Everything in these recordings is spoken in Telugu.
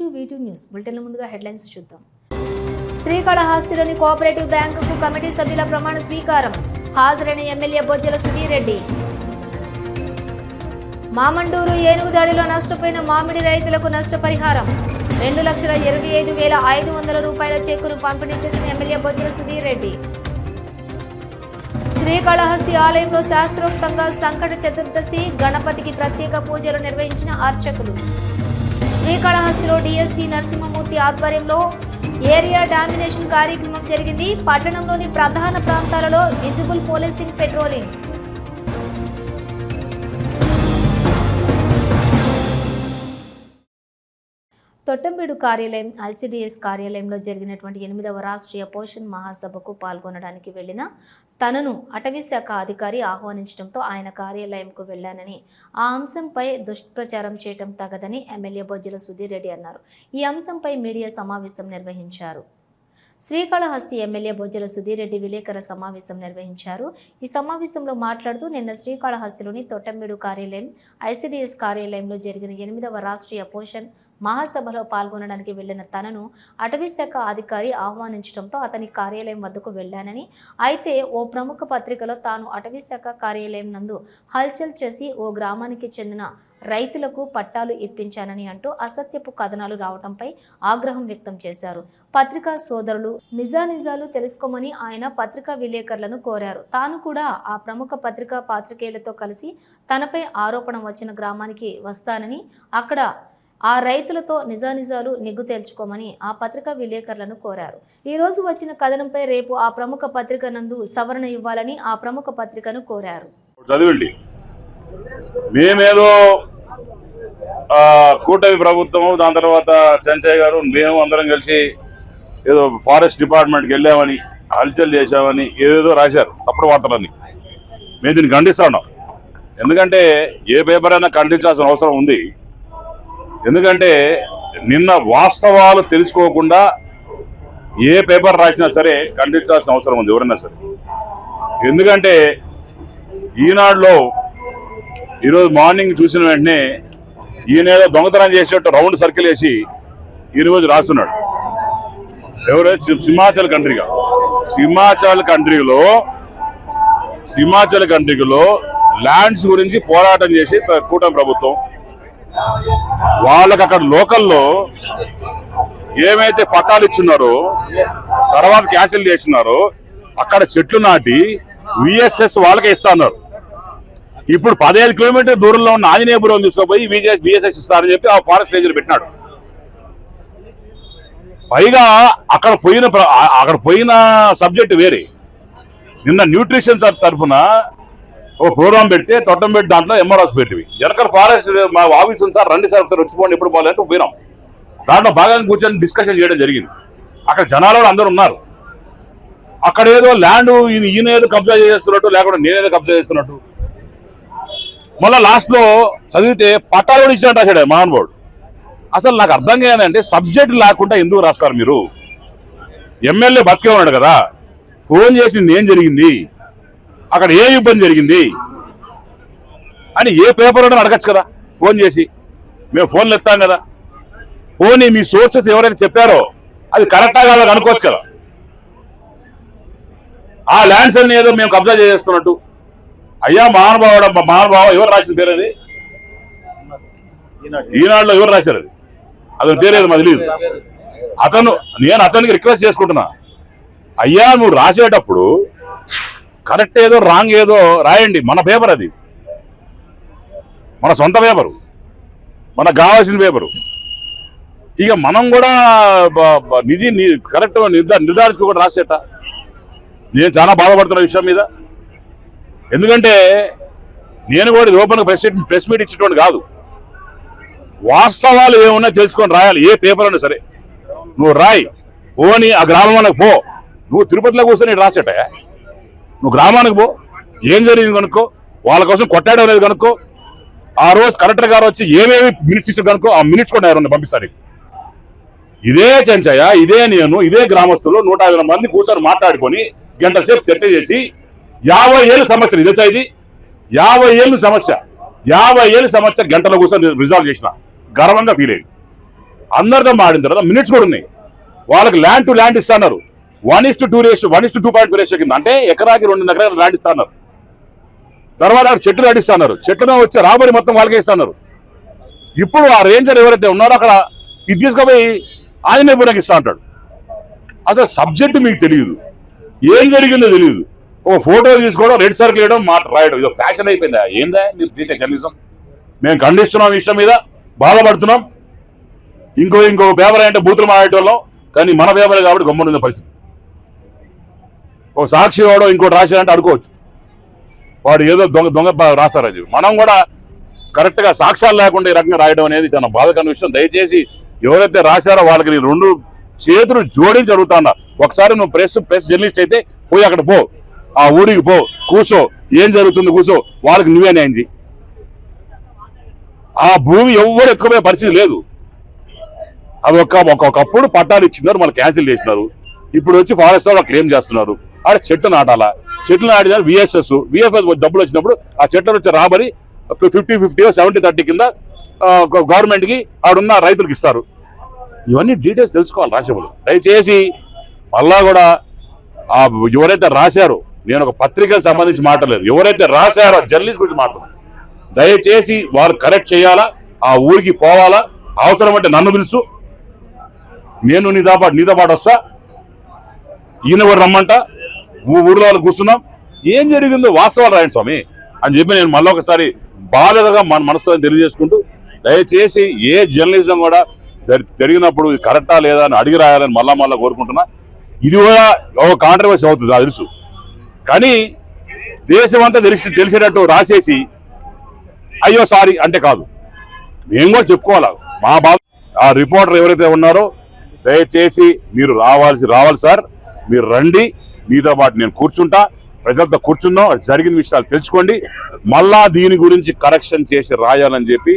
To వీటూ news. బులెటిన్ల ముందుగా హెడ్లైన్స్ చూద్దాం. శ్రీకాళహస్తిలోని కోఆపరేటివ్ బ్యాంకుకు కమిటీ సభ్యుల ప్రమాణ స్వీకారం. హాజరైన ఎమ్మెల్యే బొజ్జల సుధీర్ రెడ్డి మామండూరు ఏనుగు దాడిలో నష్టపోయిన మామిడి రైతులకు నష్టపరిహారం. రెండు లక్షల ఇరవై ఐదు వేల ఐదు వందల రూపాయల చెక్కును పంపిణీ చేసిన ఎమ్మెల్యే బొజ్జల సుధీర్ రెడ్డి శ్రీకాళహస్తి ఆలయంలో శాస్త్రోక్తంగా సంకట చతుర్దశి గణపతికి ప్రత్యేక పూజలు నిర్వహించిన అర్చకులు. శ్రీకాళహస్తిలో డీఎస్పీ నరసింహమూర్తి ఆధ్వర్యంలో ఏరియా డామినేషన్ కార్యక్రమం జరిగింది. పట్టణంలోని ప్రధాన ప్రాంతాలలో విజిబుల్ పోలీసింగ్ పెట్రోలింగ్. తొట్టంబీడు కార్యాలయం ఐసిడిఎస్ కార్యాలయంలో జరిగినటువంటి ఎనిమిదవ రాష్ట్రీయ పోషణ్ మహాసభకు పాల్గొనడానికి వెళ్ళిన తనను అటవీ శాఖ అధికారి ఆహ్వానించడంతో ఆయన కార్యాలయంకు వెళ్ళానని ఆ అంశంపై దుష్ప్రచారం చేయటం తగదని ఎమ్మెల్యే బొజ్జల సుధీర్ రెడ్డి అన్నారు. ఈ అంశంపై మీడియా సమావేశం నిర్వహించారు. శ్రీకాళహస్తి ఎమ్మెల్యే బొజ్జల సుధీర్ రెడ్డి విలేకరుల సమావేశం నిర్వహించారు. ఈ సమావేశంలో మాట్లాడుతూ నిన్న శ్రీకాళహస్తిలోని తొట్టంబేడు కార్యాలయం ఐసిడిఎస్ కార్యాలయంలో జరిగిన ఎనిమిదవ రాష్ట్రీయ పోషణ్ మహాసభలో పాల్గొనడానికి వెళ్ళిన తనను అటవీశాఖ అధికారి ఆహ్వానించడంతో అతని కార్యాలయం వద్దకు వెళ్ళానని అయితే ఓ ప్రముఖ పత్రికలో తాను అటవీశాఖ కార్యాలయం నందు హల్చల్ చేసి ఓ గ్రామానికి చెందిన రైతులకు పట్టాలు ఇప్పించానని అంటూ అసత్యపు కథనాలు రావడంపై ఆగ్రహం వ్యక్తం చేశారు. పత్రికా సోదరులు నిజానిజాలు తెలుసుకోమని ఆయన పత్రికా విలేకరులను కోరారు. తాను కూడా ఆ ప్రముఖ పత్రికా పాత్రికేయులతో కలిసి తనపై ఆరోపణ వచ్చిన గ్రామానికి వస్తానని అక్కడ ఆ రైతులతో నిజానిజాలు నిగ్గు తేల్చుకోమని ఆ పత్రికా విలేకరులను కోరారు. ఈ రోజు వచ్చిన కథనంపై రేపు ఆ ప్రముఖ పత్రిక నందు సవరణ ఇవ్వాలని ఆ ప్రముఖ పత్రికను కోరారు. చదివండి. మేమేదో కూటమి ప్రభుత్వము దాని తర్వాత చంచయ్య గారు మేము అందరం కలిసి ఏదో ఫారెస్ట్ డిపార్ట్మెంట్కి వెళ్ళామని హల్చల్ చేశామని ఏదేదో రాశారు తప్పుడు వార్తలన్నీ. మేము దీన్ని ఖండిస్తా ఉన్నాం. ఎందుకంటే ఏ పేపర్ అయినా ఖండించాల్సిన అవసరం ఉంది. ఎందుకంటే నిన్న వాస్తవాలు తెలుసుకోకుండా ఏ పేపర్ రాసినా సరే ఖండించాల్సిన అవసరం ఉంది ఎవరన్నా సరే. ఎందుకంటే ఈనాడులో ఈరోజు మార్నింగ్ చూసిన వెంటనే ఈయన ఏదో దొంగతనం చేసేట్టు రౌండ్ సర్కిల్ వేసి ఈరోజు రాస్తున్నాడు. ఎవరైతే సింహాచల్ కంట్రీగా. సింహాచల్ కంట్రీలో సింహాచల్ కంట్రీలో ల్యాండ్స్ గురించి పోరాటం చేసి కూటమి ప్రభుత్వం వాళ్ళకి అక్కడ లోకల్లో ఏమైతే పట్టాలు ఇచ్చినారో తర్వాత క్యాన్సిల్ చేసినారో అక్కడ చెట్లు నాటి విఎస్ఎస్ వాళ్ళకే ఇస్తున్నారు ఇప్పుడు పదిహేను కిలోమీటర్ దూరంలో ఉన్న ఆంజనేయపురం తీసుకుపోయి విఎస్ఎస్ ఇస్తారని చెప్పి ఆ ఫారెస్ట్ రేంజర్ పెట్టినాడు. పైగా అక్కడ పోయిన ప్ర- అక్కడ పోయిన సబ్జెక్ట్ వేరే. నిన్న న్యూట్రిషన్ తరఫున ఒక ప్రోగ్రామ్ పెడితే తొట్టం పెట్టి దాంట్లో ఎంఆర్ఎస్ పెట్టివి. వెనకాల ఫారెస్ట్ మా ఆఫీస్ ఉంది సార్ రండి సార్ ఒకసారి వచ్చిపోండి ఎప్పుడు పోవాలంటే పోయినాం. దాంట్లో భాగంగా కూర్చొని డిస్కషన్ చేయడం జరిగింది. అక్కడ జనాలు కూడా అందరూ ఉన్నారు. అక్కడ ఏదో ల్యాండ్ ఈయన ఏదో కబ్జా చేస్తున్నట్టు లేకుండా నేనేదో కబ్జా చేస్తున్నట్టు. మళ్ళీ లాస్ట్లో చదివితే పట్టాలు కూడా ఇచ్చినట్టు రాశాడు మహానుభావుడు అసలు నాకు అర్థం కాదంటే సబ్జెక్ట్ లేకుండా ఎందుకు రాస్తారు మీరు? ఎమ్మెల్యే బతికే ఉన్నాడు కదా. ఫోన్ చేసింది ఏం జరిగింది? అక్కడ ఏ ఇబ్బంది జరిగింది అని ఏ పేపర్ ఉన్నా అడగచ్చు కదా. ఫోన్ చేసి మేము ఫోన్లు ఎత్తాం కదా. పోనీ మీ సోర్సెస్ ఎవరైనా చెప్పారో అది కరెక్టా కాదని అనుకోవచ్చు కదా. ఆ ల్యాండ్స్ అన్ని ఏదో మేము కబ్జా చేస్తున్నట్టు అయ్యా మహానుభావుడు మహానుభావ ఎవరు రాసిన పేరు అది? ఈనాడులో ఎవరు రాశారు అది? అతని పేరేది ఏదో మాకు తెలియదు అతను నేను అతనికి రిక్వెస్ట్ చేసుకుంటున్నా. అయ్యా నువ్వు రాసేటప్పుడు కరెక్ట్ ఏదో రాంగ్ ఏదో రాయండి. మన పేపర్ అది. మన సొంత పేపరు. మనకు కావాల్సిన పేపరు. ఇక మనం కూడా నిధి కరెక్ట్ నిర్ధార నిర్ధారించుకోకుండా రాసేట. నేను చాలా బాధపడుతున్న విషయం మీద. ఎందుకంటే నేను కూడా ఓపెన్గా ప్రెస్ ప్రెస్ మీట్ ఇచ్చేటువంటి కాదు. వాస్తవాలు ఏమున్నా తెలుసుకొని రాయాలి. ఏ పేపర్ అయినా సరే. నువ్వు రాయి. పోని ఆ గ్రామం పో. నువ్వు తిరుపతిలో కూర్చొని రాసేట. నువ్వు గ్రామానికి పో ఏం జరిగింది కనుక్కో వాళ్ళ కోసం కొట్టాడు లేదు కనుక్కో. ఆ రోజు కలెక్టర్ గారు వచ్చి ఏమేమి మినిట్స్ ఇచ్చారు కనుక్కో ఆ మినిట్స్ కూడా ఎవరన్నా పంపిస్తారు ఇదే చెంచయ్య ఇదే నేను ఇదే గ్రామస్తులు నూట మంది కూర్చొని మాట్లాడుకొని గంటల సేపు చర్చ చేసి యాభై ఏళ్ళు సమస్య ఇదే ఇది? యాభై ఏళ్ళు సమస్య. యాభై ఏళ్ళు సమస్య గంటల కూర్చొని రిజాల్వ్ చేసిన. గర్వంగా ఫీల్ అయ్యింది. అందరితో మాడిన తర్వాత మినిట్స్ కూడా ఉన్నాయి. వాళ్ళకి ల్యాండ్ టు ల్యాండ్ ఇస్తున్నారు. One is to two ratio one is to two point ratio కింద. అంటే ఎకరాకి రెండు ఎకరాలు రాణిస్తున్నారు తర్వాత అక్కడ చెట్లు నడిస్తున్నారు చెట్లను వచ్చే రాబడి మొత్తం వాళ్ళకే ఇస్తున్నారు ఇప్పుడు ఆ రేంజర్ ఎవరైతే ఉన్నారో అక్కడ ఇది తీసుకుపోయి ఆంజనేయపురంకి ఇస్తా అంటాడు. అసలు సబ్జెక్ట్ మీకు తెలియదు. ఏం జరిగిందో తెలియదు. ఒక ఫోటో తీసుకోవడం రెడ్ సర్కిల్ వేయడం మాట రాయడం. ఇది ఫ్యాషన్ అయిపోయిందా? ఏందా? మీరు చేసే జర్నలిజం మేము ఖండిస్తున్నాం విషయం మీద. బాధపడుతున్నాం. ఇంకో ఇంకో పేపర్ అంటే బూతులు మాడేటోళ్ళం కానీ మన పేపర్ కాబట్టి గమ్మునున్న పరిస్థితి. ఒక సాక్షి వాడు ఇంకోటి రాశాడంటే అడుకోవచ్చు. వాడు ఏదో దొంగ దొంగ రాస్తారు మనం కూడా కరెక్ట్గా సాక్ష్యాలు లేకుండా ఈ రకంగా రాయడం అనేది చాలా బాధకరమైన విషయం. దయచేసి ఎవరైతే రాశారో వాళ్ళకి నేను రెండు చేతులు జోడించి అడుగుతా ఒకసారి నువ్వు ప్రెస్ ప్రెస్ జర్నలిస్ట్ అయితే పోయి అక్కడ పో. ఆ ఊరికి పో. కూర్చో ఏం జరుగుతుంది కూర్చో వాళ్ళకి నువ్వే న్యాయం ఆ భూమి ఎవ్వరు ఎక్కువే పరిస్థితి లేదు. అది ఒక- ఒకప్పుడు పట్టాలు ఇచ్చినారు మళ్ళీ క్యాన్సిల్ చేసినారు. ఇప్పుడు వచ్చి ఫారెస్ట్ వాళ్ళు క్లెయిమ్ చేస్తున్నారు. ఆడ చెట్టు నాటాలా? చెట్లు నాటిన విఎస్ఎస్ విఎస్ఎస్ డబ్బులు వచ్చినప్పుడు ఆ చెట్ల వచ్చి రాబడి ఫిఫ్టీ ఫిఫ్టీ సెవెంటీ థర్టీ కింద గవర్నమెంట్కి ఆడున్న రైతులకు ఇస్తారు. ఇవన్నీ డీటెయిల్స్ తెలుసుకోవాలి రాసేవాళ్ళు దయచేసి మళ్ళా కూడా ఆ ఎవరైతే రాశారో నేను ఒక పత్రికకు సంబంధించి మాట్లాడలేదు. ఎవరైతే రాశారో జర్నలిస్ట్ గురించి మాట్లాడలేదు. దయచేసి వారు కరెక్ట్ చేయాలా? ఆ ఊరికి పోవాలా? అవసరం అంటే నన్ను పిలుసు. నేను నీతో పాటు నీతో పాటు వస్తా. ఈయన కూడా రమ్మంటా. ఊర్లో వాళ్ళు కూర్చున్నాం. ఏం జరిగిందో వాస్తవాలు రాయండి స్వామి. అని చెప్పి నేను మళ్ళీ ఒకసారి బాధగా మన మనసుతో తెలియజేసుకుంటూ దయచేసి ఏ జర్నలిజం కూడా జరి- జరిగినప్పుడు కరెక్టా లేదా అని అడిగి రాయాలని మళ్ళా మళ్ళీ కోరుకుంటున్నా. ఇది కూడా ఒక కాంట్రవర్సీ అవుతుంది అది తెలుసు. కానీ దేశం అంతా తెలిసి తెలిసేటట్టు రాసేసి అయ్యో సారీ అంటే కాదు. మేము కూడా చెప్పుకోవాలి? మా బాధ ఆ రిపోర్టర్ ఎవరైతే ఉన్నారో దయచేసి మీరు రావాల్సి రావాలి సార్. మీరు రండి. మీతో పాటు నేను కూర్చుంటా. ప్రజలతో కూర్చున్నాం జరిగిన విషయాలు తెలుసుకోండి. మళ్ళా దీని గురించి కరెక్షన్ చేసి రాయాలని చెప్పి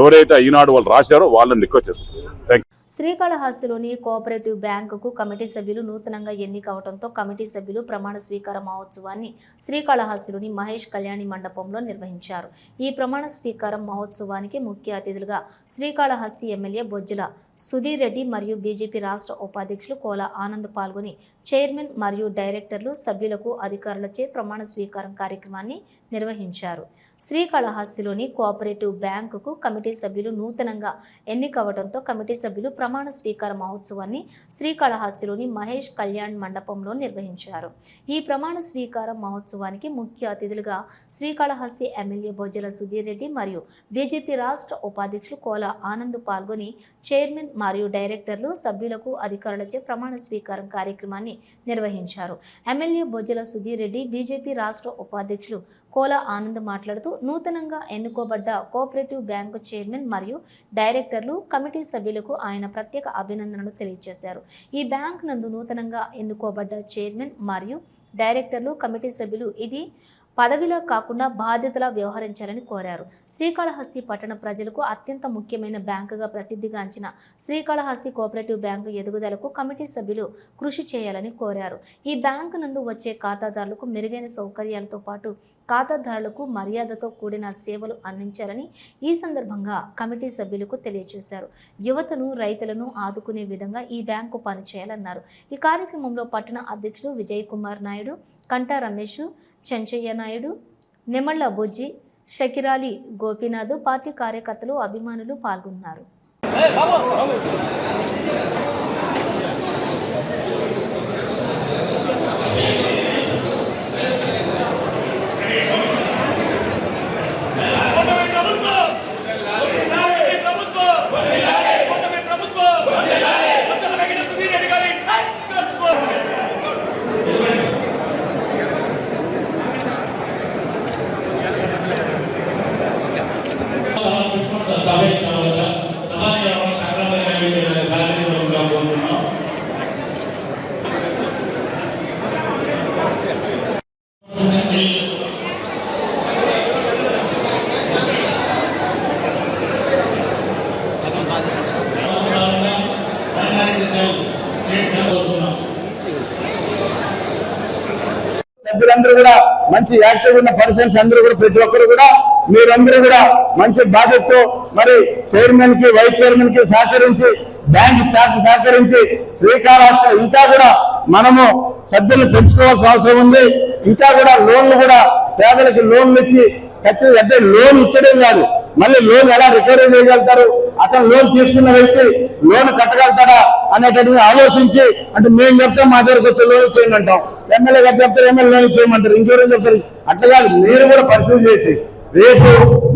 ఎవరైతే ఈనాడు వాళ్ళు రాశారో వాళ్ళని రిక్వెస్ట్ చేస్తున్నాను థ్యాంక్ శ్రీకాళహస్తిలోని కోఆపరేటివ్ బ్యాంకుకు కమిటీ సభ్యులు నూతనంగా ఎన్నికవడంతో కమిటీ సభ్యులు ప్రమాణ స్వీకార మహోత్సవాన్ని శ్రీకాళహస్తిలోని మహేష్ కళ్యాణి మండపంలో నిర్వహించారు. ఈ ప్రమాణ స్వీకారం మహోత్సవానికి ముఖ్య అతిథులుగా శ్రీకాళహస్తి ఎమ్మెల్యే బొజ్జల సుధీర్ రెడ్డి మరియు బీజేపీ రాష్ట్ర ఉపాధ్యక్షులు కోల ఆనంద్ పాల్గొని చైర్మన్ మరియు డైరెక్టర్లు సభ్యులకు అధికారులచే ప్రమాణ స్వీకారం కార్యక్రమాన్ని నిర్వహించారు. శ్రీకాళహస్తిలోని కోఆపరేటివ్ బ్యాంకుకు కమిటీ సభ్యులు నూతనంగా ఎన్నికవడంతో కమిటీ సభ్యులు ప్రమాణ స్వీకార మహోత్సవాన్ని శ్రీకాళహస్తిలోని మహేష్ కళ్యాణ్ మండపంలో నిర్వహించారు. ఈ ప్రమాణ స్వీకార మహోత్సవానికి ముఖ్య అతిథులుగా శ్రీకాళహస్తి ఎమ్మెల్యే బొజ్జల సుధీర్ రెడ్డి మరియు బీజేపీ రాష్ట్ర ఉపాధ్యక్షులు కోల ఆనంద్ పాల్గొని చైర్మన్ మరియు డైరెక్టర్లు సభ్యులకు అధికారులచే ప్రమాణ స్వీకారం కార్యక్రమాన్ని నిర్వహించారు. ఎమ్మెల్యే బొజ్జల సుధీర్ రెడ్డి బీజేపీ రాష్ట్ర ఉపాధ్యక్షులు కోల ఆనంద్ మాట్లాడుతూ నూతనంగా ఎన్నుకోబడ్డ కోఆపరేటివ్ బ్యాంకు చైర్మన్ మరియు డైరెక్టర్లు కమిటీ సభ్యులకు ఆయన ప్రత్యేక అభినందనలు తెలియజేశారు. ఈ బ్యాంక్ నందు నూతనంగా ఎన్నుకోబడ్డ చైర్మన్ మరియు డైరెక్టర్లు కమిటీ సభ్యులు ఇది పదవిలా కాకుండా బాధ్యతలా వ్యవహరించాలని కోరారు. శ్రీకాళహస్తి పట్టణ ప్రజలకు అత్యంత ముఖ్యమైన బ్యాంకుగా ప్రసిద్ధిగాంచిన శ్రీకాళహస్తి కోఆపరేటివ్ బ్యాంకు ఎదుగుదలకు కమిటీ సభ్యులు కృషి చేయాలని కోరారు. ఈ బ్యాంకు నందు వచ్చే ఖాతాదారులకు మెరుగైన సౌకర్యాలతో పాటు ఖాతాదారులకు మర్యాదతో కూడిన సేవలు అందించాలని ఈ సందర్భంగా కమిటీ సభ్యులకు తెలియజేశారు. యువతను రైతులను ఆదుకునే విధంగా ఈ బ్యాంకు పనిచేయాలన్నారు. ఈ కార్యక్రమంలో పట్టణ అధ్యక్షుడు విజయ్ కుమార్ నాయుడు కంటా రమేష్ చెంచయ్య నాయుడు నిమళ్ళ బొజ్జి షకిరాలి గోపీనాథ్ పార్టీ కార్యకర్తలు అభిమానులు పాల్గొన్నారు కూటమి ప్రభుత్వం కూటమి ప్రభుత్వం కూటమి ప్రభుత్వం కొత్తల వెంకట సుధీర్ రెడ్డి గారి నాయకత్వం సభ్యులందరూ కూడా మంచి యాక్టివ్ ఉన్న పర్సన్స్ అందరూ కూడా ప్రతి ఒక్కరు కూడా మీరందరూ కూడా మంచి బాధ్యతతో మరి చైర్మన్కి వైస్ చైర్మన్కి సహకరించి బ్యాంక్ స్టాఫ్ సహకరించి శ్రీకాళహస్తి ఇంకా కూడా మనము సభ్యులు పెంచుకోవాల్సిన అవసరం ఉంది. ఇంకా కూడా లోన్లు కూడా పేదలకి లోన్లు ఇచ్చి ఖచ్చితంగా అంటే లోన్ ఇచ్చడం కాదు. మళ్ళీ లోన్ ఎలా రికవరీ చేయగలుగుతారు? అతను లోన్ తీసుకున్న వ్యక్తి లోన్ కట్టగలుగుతాడా అనేటటువంటి ఆలోచించి అంటే మేము చెప్తాం మా దగ్గరకు వచ్చి లోన్ ఇచ్చేయండి అంటాం. ఎమ్మెల్యే గారు చెప్తారు ఎమ్మెల్యే లోన్ ఇచ్చేయమంటారు. ఇంకెవరు చెప్తారు. అట్లా కాదు మీరు కూడా పరిశీలన చేసి రేపు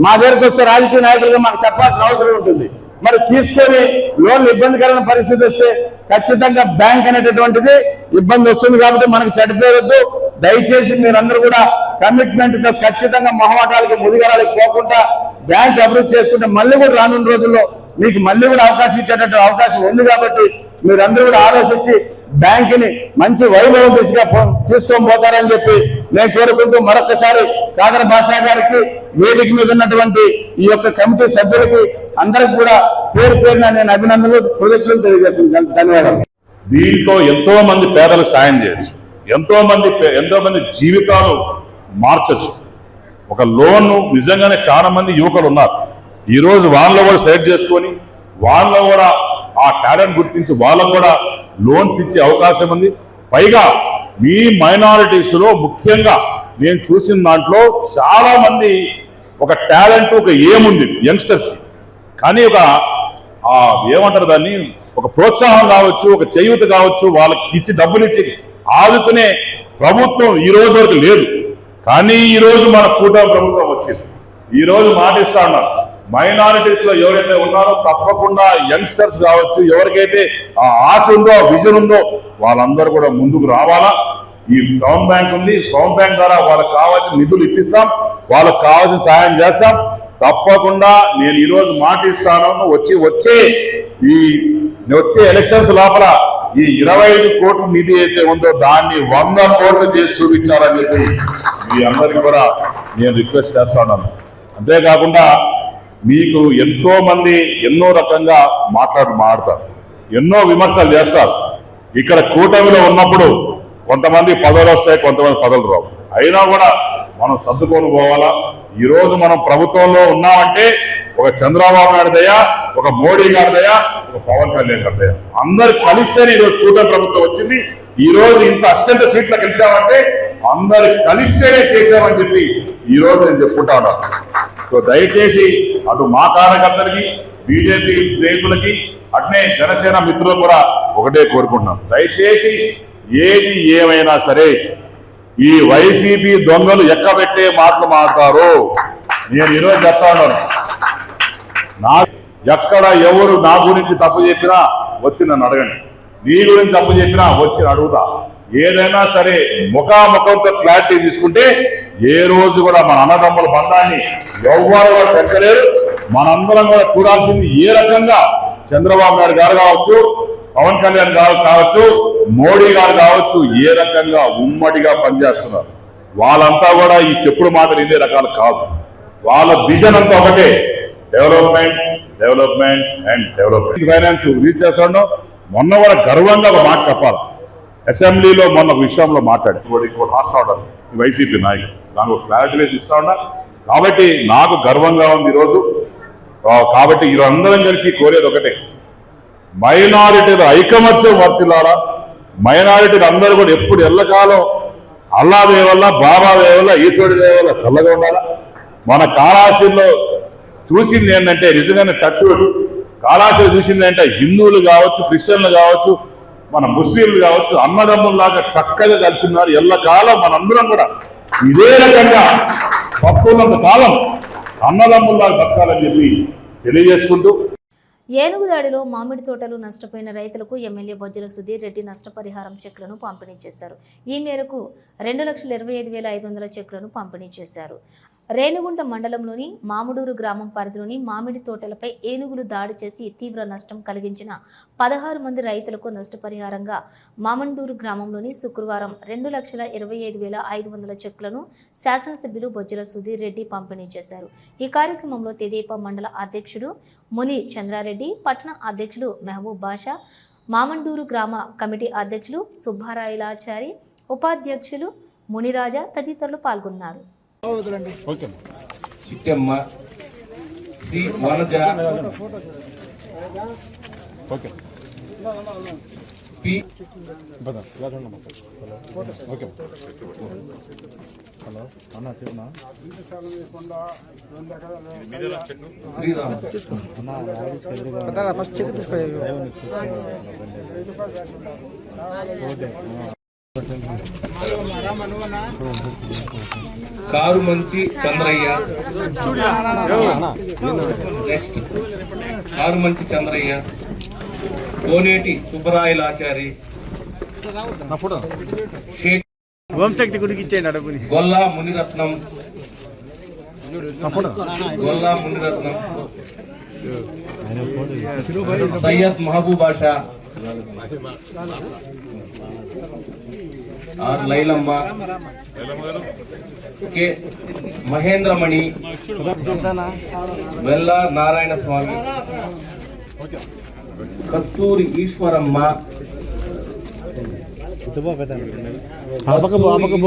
మా దగ్గరకు వస్తే రాజకీయ నాయకులుగా మాకు చెప్పాల్సిన అవసరం ఉంటుంది. మరి తీసుకొని లోన్ ఇబ్బందికరమైన పరిస్థితి వస్తే ఖచ్చితంగా బ్యాంక్ అనేటటువంటిది ఇబ్బంది వస్తుంది కాబట్టి మనకు చెడిపోవద్దు దయచేసి మీరందరూ కూడా కమిట్మెంట్తో ఖచ్చితంగా మొహమాటాలకి ముదిగరాలకి పోకుండా బ్యాంక్ అభివృద్ధి చేసుకుంటే మళ్ళీ కూడా రానున్న రోజుల్లో మీకు మళ్ళీ కూడా అవకాశం ఇచ్చేటట్టు అవకాశం ఉంది కాబట్టి మీరందరూ కూడా ఆలోచించి బ్యాంక్ని మంచి వైభవం దిశగా తీసుకొని పోతారని చెప్పి నేను కోరుకుంటూ మరొకసారి కాదర భాషా గారికి వేదిక మీద ఉన్నటువంటి ఈ యొక్క కమిటీ సభ్యులకి అందరికి కూడా పేరు పేరున నేను అభినందనలు కృతజ్ఞతలు తెలియజేస్తున్నాను. ధన్యవాదాలు. దీంట్లో ఎంతో మంది పేదలకు సాయం చేయొచ్చు ఎంతో మంది పే- ఎంతో మంది జీవితాలు మార్చచ్చు. ఒక లోన్ నిజంగానే చాలా మంది యువకులు ఉన్నారు ఈరోజు రోజు వాళ్ళలో కూడా సెలెక్ట్ చేసుకొని వాళ్ళలో కూడా ఆ టాలెంట్ గుర్తించి వాళ్ళకు కూడా లోన్స్ ఇచ్చే అవకాశం ఉంది. పైగా మీ మైనారిటీస్లో ముఖ్యంగా నేను చూసిన దాంట్లో చాలా మంది ఒక టాలెంట్ ఒక ఏముంది యంగ్స్టర్స్కి. కానీ ఒక ఏమంటారు దాన్ని ఒక ప్రోత్సాహం కావచ్చు ఒక చేయూత కావచ్చు వాళ్ళకి ఇచ్చి డబ్బులు ఇచ్చి ఆదుకునే ప్రభుత్వం ఈ రోజు వరకు లేదు. కానీ ఈరోజు మన కూటమి ప్రభుత్వం వచ్చింది. ఈరోజు రోజు మాటిస్తా ఉన్నారు. మైనారిటీస్లో ఎవరైతే ఉన్నారో తప్పకుండా యంగ్స్టర్స్ కావచ్చు ఎవరికైతే ఆ ఆశ ఉందో ఆ విజన్ ఉందో వాళ్ళందరూ కూడా ముందుకు రావాలా? ఈ టౌన్ బ్యాంక్ ఉంది. టౌన్ బ్యాంక్ ద్వారా వాళ్ళకి కావాల్సిన నిధులు ఇప్పిస్తాం. వాళ్ళకి కావాల్సిన సాయం చేస్తాం. తప్పకుండా నేను ఈరోజు మాటిస్తాను. మాట ఇస్తాను వచ్చి వచ్చే ఈ వచ్చే ఎలక్షన్స్ లోపల ఈ ఇరవై ఐదు కోట్ల నిధి అయితే ఉందో దాన్ని వంద కోట్లు చేసి చూపించాలని చెప్పి మీ అందరికి కూడా నేను రిక్వెస్ట్ చేస్తాను అంతేకాకుండా మీకు ఎంతో మంది ఎన్నో రకంగా మాట్లాడు మాడతారు ఎన్నో విమర్శలు చేస్తారు. ఇక్కడ కూటమిలో ఉన్నప్పుడు కొంతమంది పదవులు వస్తాయి కొంతమంది పదవులు రావు. అయినా కూడా మనం సర్దుకొని పోవాలా? ఈరోజు మనం ప్రభుత్వంలో ఉన్నామంటే ఒక చంద్రబాబు నాయుడు దయా ఒక మోడీ గారి దయ ఒక పవన్ కళ్యాణ్ గారి దయ. అందరు కలిస్తేనే ఈ రోజు కూటమి ప్రభుత్వం వచ్చింది. ఈరోజు ఇంత అత్యంత సీట్లకు వెళ్తామంటే అందరు కలిస్తేనే చేశామని చెప్పి ఈ రోజు నేను చెప్పుకుంటా సో దయచేసి అటు మా కార్యకర్తలకి బీజేపీ స్నేహితులకి అట్నే జనసేన మిత్రులు కూడా ఒకటే కోరుకుంటున్నాం దయచేసి ఏది ఏమైనా సరే ఈ వైసీపీ దొంగలు ఎక్కబెట్టే మాటలు మాట్లాడతారు నేను ఈరోజు చెప్తా ఉన్నాను. నా ఎక్కడ ఎవరు నా గురించి తప్పు చెప్పినా వచ్చి నన్ను అడగండి. నీ గురించి తప్పు చెప్పినా వచ్చి అడుగుతా. ఏదైనా సరే ముఖాముఖంతో క్లారిటీ తీసుకుంటే ఏ రోజు కూడా మన అన్నదమ్ముల బంధాన్ని ఎవ్వరు కూడా పెంచలేరు. మనందరం కూడా చూడాల్సింది ఏ రకంగా చంద్రబాబు నాయుడు గారు కావచ్చు పవన్ కళ్యాణ్ గారు కావచ్చు మోడీ గారు కావచ్చు ఏ రకంగా ఉమ్మడిగా పనిచేస్తున్నారు. వాళ్ళంతా కూడా ఈ చెప్పుడు మాటలు ఇదే రకాలు కాదు. వాళ్ళ విజన్ అంతా ఒకటే development development and development finance reach చేస్తున్నాం మొన్న కూడా గర్వంగా ఒక మాట చెప్పాలి. అసెంబ్లీలో మొన్న ఒక విషయంలో మాట్లాడి ఇంకోటి రాస్తా వైసీపీ నాయకులు. దానికి ఒక క్లారిటీ లేదు ఇస్తా ఉన్నా. కాబట్టి నాకు గర్వంగా ఉంది ఈరోజు. కాబట్టి అందరం కలిసి కోరేది ఒకటే. మైనారిటీల ఐకమత్యం వర్తిల్లాలా? మైనారిటీలు అందరూ కూడా ఎప్పుడు ఎల్లకాలం అల్లా దేవల్ల బాబా దేవల్ల ఈశ్వరుడి దేవల్ల చల్లగా ఉండాలా? మన కాళాశీల్లో చూసింది ఏంటంటే నిజంగానే టచ్ కాళాశీలు చూసింది అంటే హిందువులు కావచ్చు క్రిస్టియన్లు కావచ్చు మన ముస్లింలు కావచ్చు అన్నదమ్ముల్లాగా చక్కగా కలిసిన్నారు ఎల్లకాలం మనందరం కూడా ఇదే రకంగా పక్కున్నంత కాలం అన్నదమ్ముల్లాగా బతకాలని చెప్పి తెలియజేసుకుంటూ ఏనుగు దాడిలో మామిడి తోటలు నష్టపోయిన రైతులకు ఎమ్మెల్యే బొజ్జల సుధీర్ రెడ్డి నష్టపరిహారం చెక్లను పంపిణీ చేశారు. ఈ మేరకు రెండు లక్షల ఇరవై ఐదు వేల ఐదు వందల చెక్లను పంపిణీ చేశారు. రేణుగుంట మండలంలోని మామిడూరు గ్రామం పరిధిలోని మామిడి తోటలపై ఏనుగులు దాడి చేసి తీవ్ర నష్టం కలిగించిన పదహారు మంది రైతులకు నష్టపరిహారంగా మామండూరు గ్రామంలోని శుక్రవారం రెండు లక్షల ఇరవై ఐదు వేల ఐదు వందల చెక్కులను శాసనసభ్యులు బొజ్జల సుధీర్ రెడ్డి పంపిణీ చేశారు. ఈ కార్యక్రమంలో తెదేపా మండల అధ్యక్షుడు ముని చంద్రారెడ్డి పట్టణ అధ్యక్షుడు మెహబూబ్ బాషా మామండూరు గ్రామ కమిటీ అధ్యక్షులు సుబ్బారాయులాచారి ఉపాధ్యక్షులు మునిరాజా తదితరులు పాల్గొన్నారు. Chittamma C Vanaja okay. P okay hello అన్న చెప్పనా? శ్రీరామ్. ఫస్ట్ చెక్ తీసుకో. కారు మంచి చంద్రయ్య. నెక్స్ట్ కారు మంచి చంద్రయ్య. కోనేటి సుబ్బరాయలాచారి. ఓంశక్తి గుడికి ఇచ్చేయండి అడుగుని Golla Muniratnam. Golla Muniratnam. Syed Mahaboob Basha R Lailamma K Mahendramani. వెల్ల Narayana Swamy. Kasturi Eswaramma.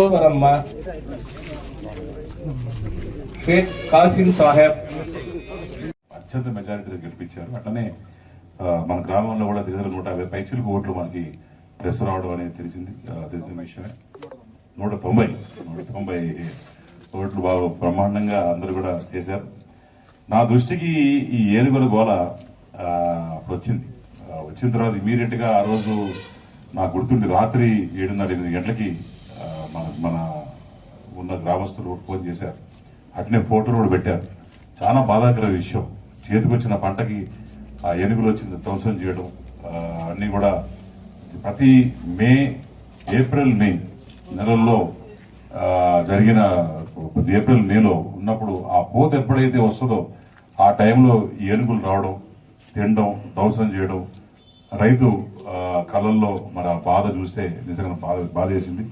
Eswaramma. Sheikh Kasim Saheb. అత్యంత మెజారిటీతో గెలిపించారు. అట్లనే మన గ్రామంలో కూడా దగ్గర నూట యాభై పైచిలకు ఓట్లు మనకి డ్రెస్ రావడం అనేది తెలిసింది. తెలిసిన విషయమే. నూట తొంభై నూట తొంభై ఓట్లు బాగా బ్రహ్మాండంగా అందరూ కూడా చేశారు. నా దృష్టికి ఈ ఏనుగుల గోల వచ్చింది. వచ్చిన తర్వాత ఇమీడియట్గా ఆ రోజు నాకు గుర్తుండి రాత్రి ఏడున్నర ఎనిమిది గంటలకి మన మన ఉన్న గ్రామస్తులు ఫోన్ చేశారు. అట్నే ఫోటోలు కూడా పెట్టారు. చాలా బాధాకర విషయం. చేతికొచ్చిన పంటకి ఆ ఏనుగులు వచ్చింది ధ్వంసం చేయడం అన్నీ కూడా ప్రతి మే ఏప్రిల్ మే నెలల్లో జరిగిన ఏప్రిల్ మేలో ఉన్నప్పుడు ఆ పోత ఎప్పుడైతే వస్తుందో ఆ టైంలో ఈ ఏనుగులు రావడం తినడం ధ్వంసం చేయడం రైతు కళల్లో కళ్ళల్లో మన ఆ బాధ చూస్తే నిజంగా బాధ బాధ వేసింది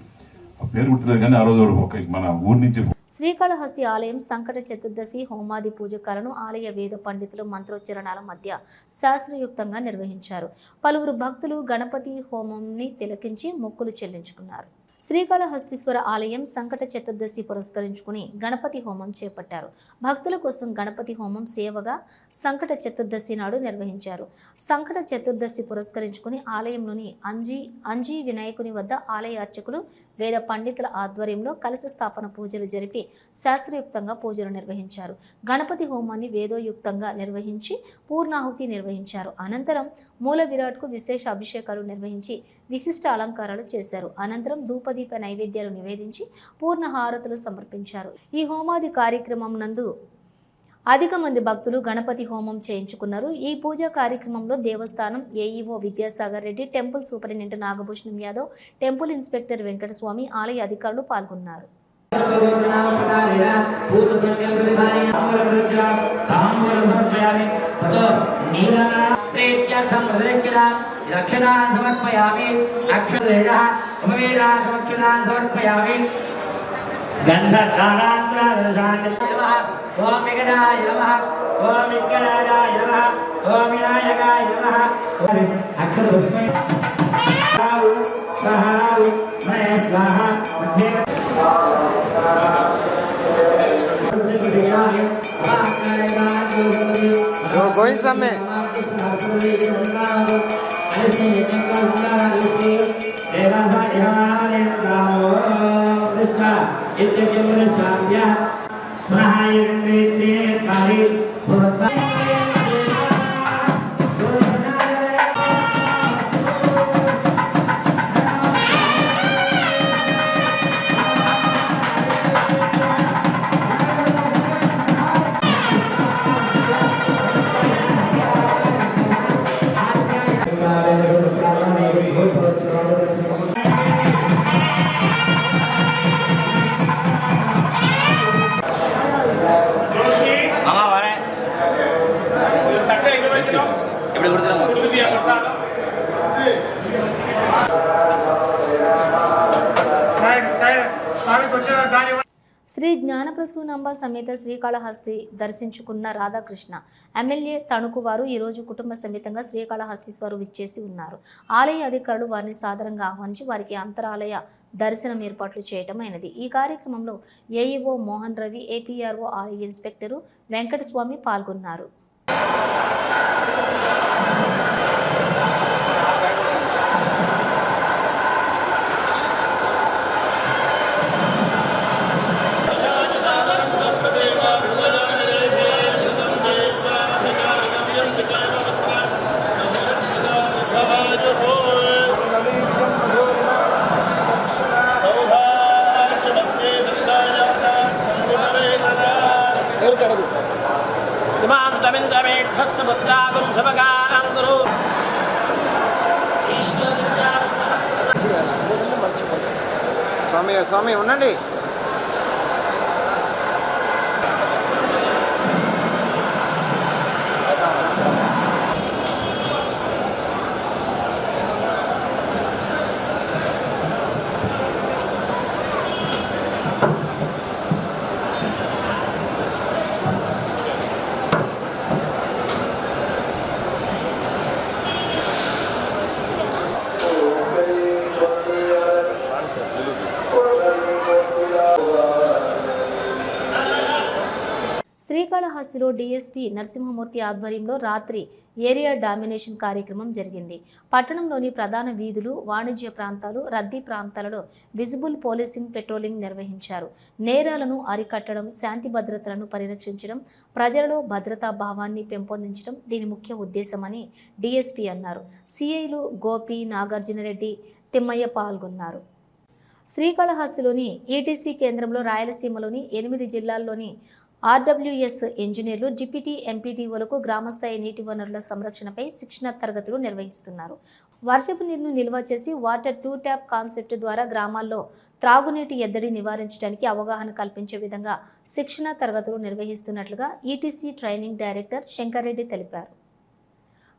ఆ పేరు గుర్తులేదు కానీ ఆ రోజు ఒక మన ఊరి నుంచి శ్రీకాళహస్తి ఆలయం సంకట చతుర్దశి హోమాది పూజకాలను ఆలయ వేద పండితులు మంత్రోచ్చరణాల మధ్య శాస్త్రయుక్తంగా నిర్వహించారు. పలువురు భక్తులు గణపతి హోమంని తిలకించి మొక్కులు చెల్లించుకున్నారు. శ్రీకాళహస్తీశ్వర ఆలయం సంకట చతుర్దశి పురస్కరించుకుని గణపతి హోమం చేపట్టారు. భక్తుల కోసం గణపతి హోమం సేవగా సంకట చతుర్దశి నాడు నిర్వహించారు. సంకట చతుర్దశి పురస్కరించుకుని ఆలయంలోని అంజీ అంజీ వినాయకుని వద్ద ఆలయ అర్చకులు వేద పండితుల ఆధ్వర్యంలో కలశ స్థాపన పూజలు జరిపి శాస్త్రయుక్తంగా పూజలు నిర్వహించారు. గణపతి హోమాన్ని వేదోయుక్తంగా నిర్వహించి పూర్ణాహుతి నిర్వహించారు. అనంతరం మూల విరాట్కు విశేష అభిషేకాలు నిర్వహించి విశిష్ట అలంకారాలు చేశారు. అనంతరం దీప నైవేద్యాలు నివేదించి పూర్ణ హారతులు సమర్పించారు. ఈ హోమాది కార్యక్రమం నందు అధిక మంది భక్తులు గణపతి హోమం చేయించుకున్నారు. ఈ పూజా కార్యక్రమంలో దేవస్థానం AEO Vidyasagar Reddy temple superintendent Nagabhushanam Yadav temple inspector Venkataswamy ఆలయ అధికారులు పాల్గొన్నారు. రక్షణ సమర్పయామి అక్షరేణ उपवेदान समक्षदान समर्पयामि गन्धकाराग्रदर्शान् नमः ॐ विघ्नाय नमः ॐ विघ्नराजाय नमः ॐ विनायकाय नमः अक्षरपुष्पे वेदः यमानेन्द्रावो पृष्ठ इत्यपि पुनः पुनः एकं वेत्रे पारि भवसा జ్ఞానప్రసూనాంబ సమేత శ్రీకాళహస్తి దర్శించుకున్న రాధాకృష్ణ. ఎమ్మెల్యే తణుకు వారు ఈరోజు కుటుంబ సమేతంగా శ్రీకాళహస్తీశ్వరు విచ్చేసి ఉన్నారు. ఆలయ అధికారులు వారిని సాదరంగా ఆహ్వానించి వారికి అంతరాలయ దర్శనం ఏర్పాట్లు చేయటం అయినది ఈ కార్యక్రమంలో ఏఈఓ మోహన్ రవి ఏపీఆర్ఓ ఆలయ ఇన్స్పెక్టరు వెంకటస్వామి పాల్గొన్నారు. శ్రీకాళహస్తిలో డీఎస్పీ నరసింహమూర్తి ఆధ్వర్యంలో రాత్రి ఏరియా డామినేషన్ కార్యక్రమం జరిగింది. పట్టణంలోని ప్రధాన వీధులు వాణిజ్య ప్రాంతాలు రద్దీ ప్రాంతాలలో విజిబుల్ పోలీసింగ్ పెట్రోలింగ్ నిర్వహించారు. నేరాలను అరికట్టడం శాంతి భద్రతలను పరిరక్షించడం ప్రజలలో భద్రతా భావాన్ని పెంపొందించడం దీని ముఖ్య ఉద్దేశమని డీఎస్పీ అన్నారు. సిఐలు గోపి నాగార్జునరెడ్డి తిమ్మయ్య పాల్గొన్నారు. శ్రీకాళహస్తిలోని ఈటీసీ కేంద్రంలో రాయలసీమలోని ఎనిమిది జిల్లాల్లోని ఆర్డబ్ల్యూఎస్ ఇంజనీర్లు డిప్యూటీ ఎంపీటీఓలకు గ్రామస్థాయి నీటి వనరుల సంరక్షణపై శిక్షణ తరగతులు నిర్వహిస్తున్నారు. వర్షపు నీరును నిల్వ చేసి వాటర్ టూ ట్యాప్ కాన్సెప్ట్ ద్వారా గ్రామాల్లో త్రాగునీటి ఎద్దడి నివారించడానికి అవగాహన కల్పించే విధంగా శిక్షణ తరగతులు నిర్వహిస్తున్నట్లుగా ఈటీసీ ట్రైనింగ్ డైరెక్టర్ శంకర్రెడ్డి తెలిపారు.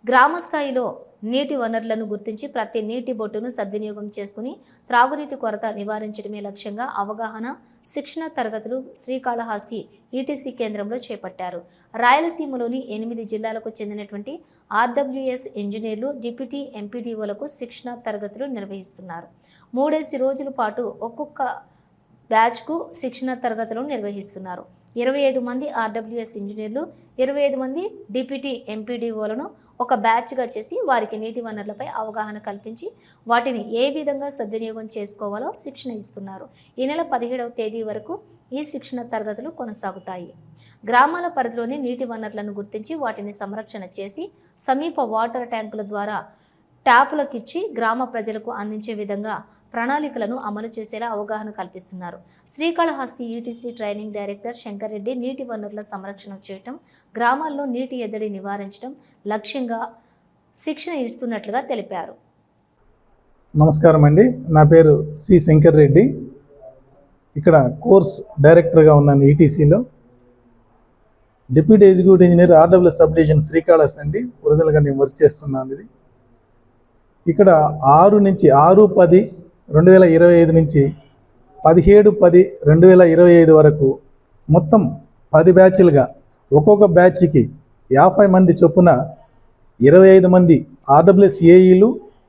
గ్రామ స్థాయిలో నీటి వనరులను గుర్తించి ప్రతి నీటి బొట్టును సద్వినియోగం చేసుకుని త్రాగునీటి కొరత నివారించడమే లక్ష్యంగా అవగాహన శిక్షణ తరగతులు శ్రీకాళహస్తి ఈటీసీ కేంద్రంలో చేపట్టారు. రాయలసీమలోని ఎనిమిది జిల్లాలకు చెందినటువంటి ఆర్డబ్ల్యూఎస్ ఇంజనీర్లు డిప్యూటీ ఎంపీడీఓలకు శిక్షణ తరగతులు నిర్వహిస్తున్నారు. మూడేసి రోజుల పాటు ఒక్కొక్క బ్యాచ్కు శిక్షణ తరగతులు నిర్వహిస్తున్నారు. ఇరవై ఐదు మంది ఆర్డబ్ల్యూఎస్ ఇంజనీర్లు ఇరవై ఐదు మంది డిప్యూటీ ఎంపీడీఓలను ఒక బ్యాచ్గా చేసి వారికి నీటి వనరులపై అవగాహన కల్పించి వాటిని ఏ విధంగా సద్వినియోగం చేసుకోవాలో శిక్షణ ఇస్తున్నారు. ఈ నెల పదిహేడవ తేదీ వరకు ఈ శిక్షణ తరగతులు కొనసాగుతాయి. గ్రామాల పరిధిలోని నీటి వనరులను గుర్తించి వాటిని సంరక్షణ చేసి సమీప వాటర్ ట్యాంకుల ద్వారా ట్యాపులకిచ్చి గ్రామ ప్రజలకు అందించే విధంగా ప్రణాళికలను అమలు చేసేలా అవగాహన కల్పిస్తున్నారు. Srikalahasti ETC training director Shankar Reddy నీటి వనరుల సంరక్షణ చేయటం గ్రామాల్లో నీటి ఎద్దడి నివారించడం లక్ష్యంగా శిక్షణ ఇస్తున్నట్లుగా తెలిపారు. నమస్కారం అండి. నా పేరు సి శంకర్ రెడ్డి ఇక్కడ కోర్స్ డైరెక్టర్గా ఉన్నాను ఈటీసీలో deputy executive engineer RW sub division Srikalahasti అండి. ఒరిజినల్గా నేను వర్క్ చేస్తున్నాను ఇది. ఇక్కడ ఆరు నుంచి ఆరు పది రెండు వేల ఇరవై ఐదు నుంచి పదిహేడు పది రెండు వేల ఇరవై ఐదు వరకు మొత్తం పది బ్యాచ్లుగా ఒక్కొక్క బ్యాచ్కి యాభై మంది చొప్పున ఇరవై ఐదు మంది ఆర్డబ్ల్యూఎస్ఏఈలు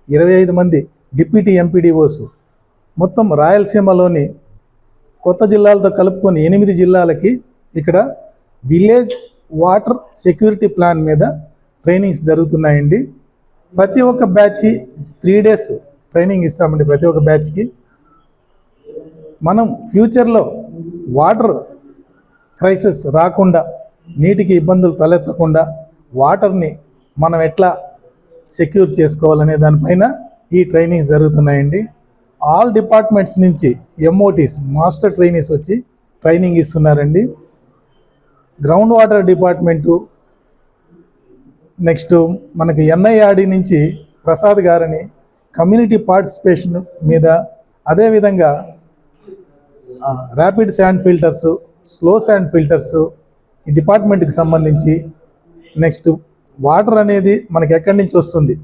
ఇరవై ఐదు మంది డిప్యూటీ ఎంపీడీఓస్. మొత్తం రాయలసీమలోని కొత్త జిల్లాలతో కలుపుకొని ఎనిమిది జిల్లాలకి ఇక్కడ విలేజ్ వాటర్ సెక్యూరిటీ ప్లాన్ మీద ట్రైనింగ్స్ జరుగుతున్నాయండి. ప్రతి ఒక్క బ్యాచ్ త్రీ డేస్ ట్రైనింగ్ ఇస్తామండి ప్రతి ఒక్క బ్యాచ్కి. మనం ఫ్యూచర్లో వాటర్ క్రైసిస్ రాకుండా నీటికి ఇబ్బందులు తలెత్తకుండా వాటర్ని మనం ఎట్లా సెక్యూర్ చేసుకోవాలనే దానిపైన ఈ ట్రైనింగ్స్ జరుగుతున్నాయండి. ఆల్ డిపార్ట్మెంట్స్ నుంచి ఎంఓటీస్ మాస్టర్ ట్రైనీస్ వచ్చి ట్రైనింగ్ ఇస్తున్నారండి. గ్రౌండ్ వాటర్ డిపార్ట్మెంటు నెక్స్ట్ మనకి ఎన్ఐఆర్డి నుంచి ప్రసాద్ గారిని కమ్యూనిటీ పార్టిసిపేషన్ మీద అదేవిధంగా rapid sand filters slow sand filters ఈ డిపార్ట్మెంట్కి సంబంధించి నెక్స్ట్ వాటర్ అనేది మనకి ఎక్కడి నుంచి వస్తుంది?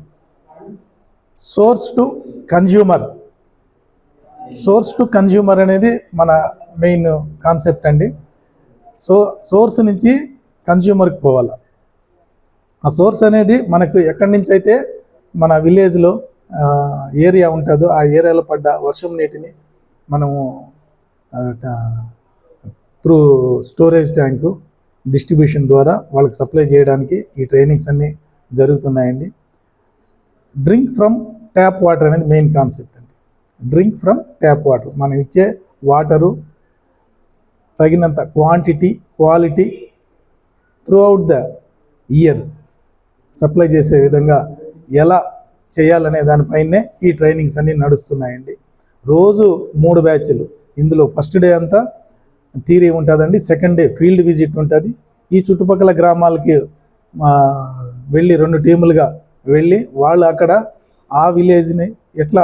Source to consumer source to consumer అనేది మన మెయిన్ కాన్సెప్ట్ అండి. సో సోర్స్ నుంచి కన్జ్యూమర్కి పోవాలి? ఆ సోర్స్ అనేది మనకు ఎక్కడి నుంచి అయితే మన విలేజ్లో ఏరియా ఉంటుందో ఆ ఏరియాలో పడ్డ వర్షం నీటిని మనము త్రూ స్టోరేజ్ ట్యాంకు డిస్ట్రిబ్యూషన్ ద్వారా వాళ్ళకి సప్లై చేయడానికి ఈ ట్రైనింగ్స్ అన్నీ జరుగుతున్నాయండి. డ్రింక్ ఫ్రమ్ ట్యాప్ వాటర్ అనేది మెయిన్ కాన్సెప్ట్ అండి. Drink from tap water. మనం ఇచ్చే వాటరు తగినంత quantity quality throughout the year supply చేసే విధంగా ఎలా చేయాలనే దానిపైనే ఈ ట్రైనింగ్స్ అన్నీ నడుస్తున్నాయండి. రోజు మూడు బ్యాచ్లు ఇందులో ఫస్ట్ డే అంతా థీరీ ఉంటుందండి. సెకండ్ డే ఫీల్డ్ విజిట్ ఉంటుంది. ఈ చుట్టుపక్కల గ్రామాలకి వెళ్ళి రెండు టీములుగా వెళ్ళి వాళ్ళు అక్కడ ఆ విలేజ్ని ఎట్లా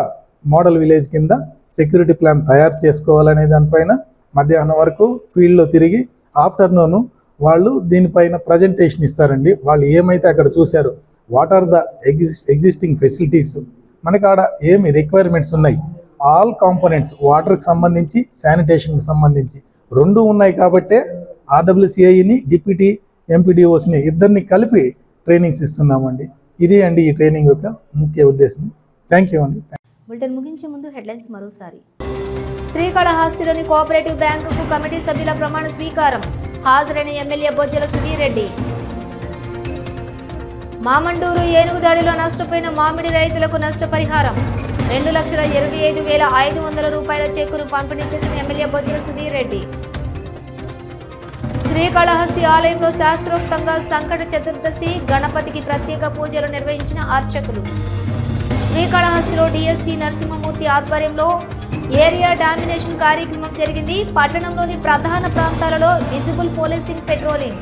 మోడల్ విలేజ్ కింద సెక్యూరిటీ ప్లాన్ తయారు చేసుకోవాలనే దానిపైన మధ్యాహ్నం వరకు ఫీల్డ్లో తిరిగి ఆఫ్టర్నూన్ వాళ్ళు దీనిపైన ప్రజెంటేషన్ ఇస్తారండి. వాళ్ళు ఏమైతే అక్కడ చూశారు what are the existing facilities మనకి ఆడ ఏమి రిక్వైర్మెంట్స్ ఉన్నాయి? ఆల్ కాంపోనెంట్స్ వాటర్కి సంబంధించి శానిటేషన్కి సంబంధించి రెండు ఉన్నాయి కాబట్టే ఆర్డబ్ల్యూసిఐని డిప్యూటీ ఎంపీడీఓస్ని ఇద్దరిని కలిపి ట్రైనింగ్స్ ఇస్తున్నామండి. ఇది అండి ఈ ట్రైనింగ్ యొక్క ముఖ్య ఉద్దేశం. థ్యాంక్ యూ అండి. బులెటిన్ ముగించే ముందు హెడ్లైన్స్ మరోసారి. శ్రీకాళహస్తిలోని కోఆపరేటివ్ బ్యాంకుకు కమిటీ సభ్యుల ప్రమాణ స్వీకారం. హాజరైన ఎమ్మెల్యే బొజ్జల సుధీర్ రెడ్డి. మామండూరు ఏనుగు దాడిలో నష్టపోయిన మామిడి రైతులకు నష్టపరిహారం. రెండు లక్షల ఇరవై ఐదు వేల ఐదు వందల రూపాయల చెక్కును పంపిణీ చేసిన ఎమ్మెల్యే బొజ్జల సుధీర్ రెడ్డి. శ్రీకాళహస్తి ఆలయంలో శాస్త్రోక్తంగా సంకట చతుర్దశి గణపతికి ప్రత్యేక పూజలు నిర్వహించిన అర్చకులు. శ్రీకాళహస్తిలో డీఎస్పీ నరసింహమూర్తి ఆధ్వర్యంలో ఏరియా డామినేషన్ కార్యక్రమం జరిగింది. పట్టణంలోని ప్రధాన ప్రాంతాలలో విజిబుల్ పోలీసింగ్ పెట్రోలింగ్.